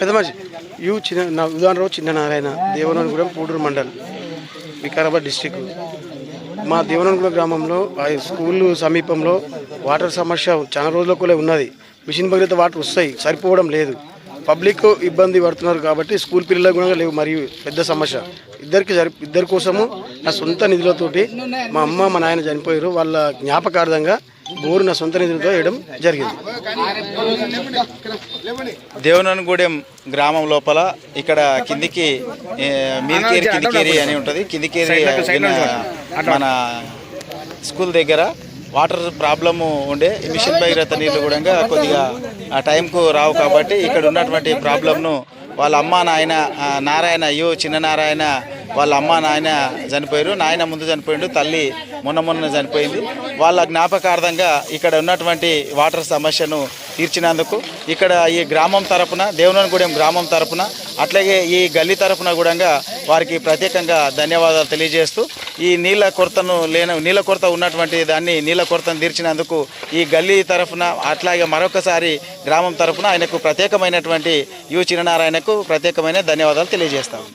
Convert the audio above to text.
పెద్ద మనిషి. యు చిన్న ఉదాహరణ ఉదాహరణరావు చిన్న నారాయణ దేవనగూడెం పూడూరు మండల్ వికారాబాద్ డిస్టిక్. మా దేవనగూడెం గ్రామంలో ఆ స్కూల్ సమీపంలో వాటర్ సమస్య చాలా రోజుల ఉన్నది. మిషన్ భగీరథ వాటర్ వస్తాయి సరిపోవడం లేదు. పబ్లిక్ ఇబ్బంది పడుతున్నారు కాబట్టి స్కూల్ పిల్లలకు కూడా లేవు మరియు పెద్ద సమస్య. ఇద్దరికి సరి ఇద్దరి కోసము నా సొంత నిధులతోటి మా అమ్మ మా నాయన చనిపోయారు. వాళ్ళ జ్ఞాపకార్థంగా బోరు నా సొంత నిధులతో వేయడం జరిగింది. దేవనగూడెం గ్రామం లోపల ఇక్కడ కిందికి మీదికేరి కిందికేరి అని ఉంటుంది. కిందికేరి మన స్కూల్ దగ్గర వాటర్ ప్రాబ్లము ఉండే మిషన్ భగీరథ నీళ్ళు కూడా కొద్దిగా ఆ టైంకు రావు కాబట్టి ఇక్కడ ఉన్నటువంటి ప్రాబ్లంను వాళ్ళ అమ్మ నాయన నారాయణ అయ్యో చిన్న నారాయణ వాళ్ళ అమ్మ నాయన చనిపోయారు. నాయన ముందు చనిపోయిండు తల్లి మొన్న మొన్న చనిపోయింది. వాళ్ళ జ్ఞాపకార్థంగా ఇక్కడ ఉన్నటువంటి వాటర్ సమస్యను తీర్చినందుకు ఇక్కడ ఈ గ్రామం తరపున దేవనగూడెం గ్రామం తరపున అట్లాగే ఈ గల్లీ తరపున కూడా వారికి ప్రత్యేకంగా ధన్యవాదాలు తెలియజేస్తూ ఈ నీళ్ళ కొరతను లేని నీళ్ళ కొరత ఉన్నటువంటి దాన్ని నీళ్ళ కొరతను తీర్చినందుకు ఈ గల్లీ తరఫున అట్లాగే మరొకసారి గ్రామం తరపున ఆయనకు ప్రత్యేకమైనటువంటి యు చిరనారాయణకు ప్రత్యేకమైన ధన్యవాదాలు తెలియజేస్తాం.